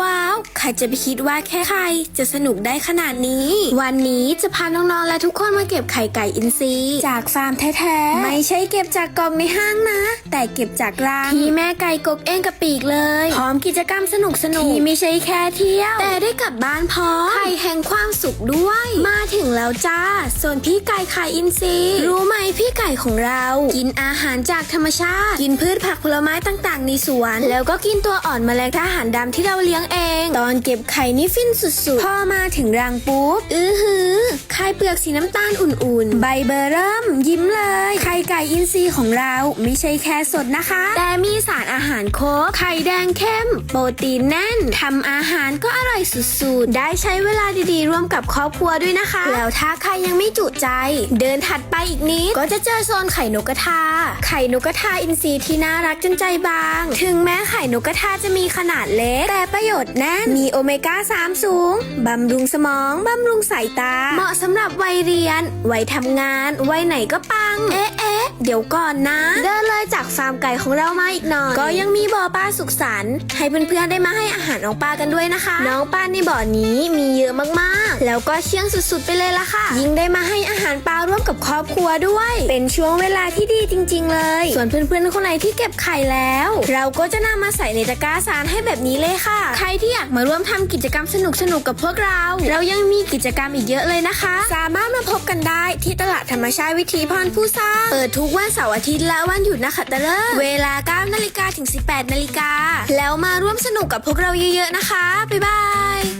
ว้าว ใครจะไปคิดว่าแค่ไข่จะสนุกได้ขนาดนี้ วันนี้จะพาน้องๆและทุกคนมาเก็บไข่ไก่อินทรีจากฟาร์มแท้ๆ ไม่ใช่เก็บจากกล่องในห้างนะ แต่เก็บจากรังที่แม่ไก่กกเองกับปีกเลย พร้อมกิจกรรมสนุกสนุกที่ไม่ใช่แค่เที่ยว แต่ได้กลับบ้านพร้อมไข่แห่งความสุขด้วย มาถึงแล้วจ้า ส่วนพี่ไก่ไข่อินทรีรู้ไหมพี่ไก่ของเรา กินอาหารจากธรรมชาติ กินพืชผักผลไม้ต่างๆ ในสวน แล้วก็กินตัวอ่อนแมลงทหารดำที่เราเลี้ยงเองตอนเก็บไข่นี่ฟินสุดๆ พอมาถึงรังปุ๊บ อือหือ ไข่เปลือกสีน้ำตาลอุ่นๆ ใบเบอร์เริ่ม ยิ้มเลย ไข่ไก่อินทรีของเราไม่ใช่แค่สดนะคะ แต่มีสารอาหารครบไข่แดงเข้ม โปรตีนแน่นทำอาหารก็อร่อยสุดๆ ได้ใช้เวลาดีๆ ร่วมกับครอบครัวด้วยนะคะ แล้วถ้าใครยังไม่จุใจ เดินถัดไปอีกนิดก็จะเจอโซนไข่นกกระทา ไข่นกกระทาอินทรีที่น่ารักจนใจบาง ถึงแม้ไข่นกกระทาจะมีขนาดเล็ก แต่ประโยชน์แน่นมีโอเมก้า3สูงบำรุงสมองบำรุงสายตาเหมาะสำหรับวัยเรียน วัยทำงาน วัยไหนก็ปัง เอ๊ะเอ๊ะเดี๋ยวก่อนนะ เดินเลยจากฟาร์มไก่ของเรามาอีกหน่อย ก็ยังมีบ่อปลาสุขสันต์ให้เพื่อนๆได้มาให้อาหารน้องปลากันด้วยนะคะ น้องปลาในบ่อนี้มีเยอะมากๆ แล้วก็เชื่องสุดๆไปเลยล่ะค่ะ ยิ่งได้มาให้อาหารปลา กับครอบครัวด้วย เป็นช่วงเวลาที่ดีจริง ๆ เลย ส่วนเพื่อนๆคนไหนที่เก็บไข่แล้ว เราก็จะนำมาใส่ในตะกร้าสารให้แบบนี้เลยค่ะ ใครที่อยากมาร่วมทำกิจกรรมสนุกๆกับพวกเรา เรายังมีกิจกรรมอีกเยอะเลยนะคะ สามารถมาพบกันได้ที่ตลาดธรรมชาติวิถีพรผู้สร้างเปิดทุกวันเสาร์อาทิตย์และวันหยุดนะคะตะเลิกเวลา9นาฬิกาถึง 18นาฬิกาแล้วมาร่วมสนุกกับพวกเราเยอะๆนะคะบ๊ายบาย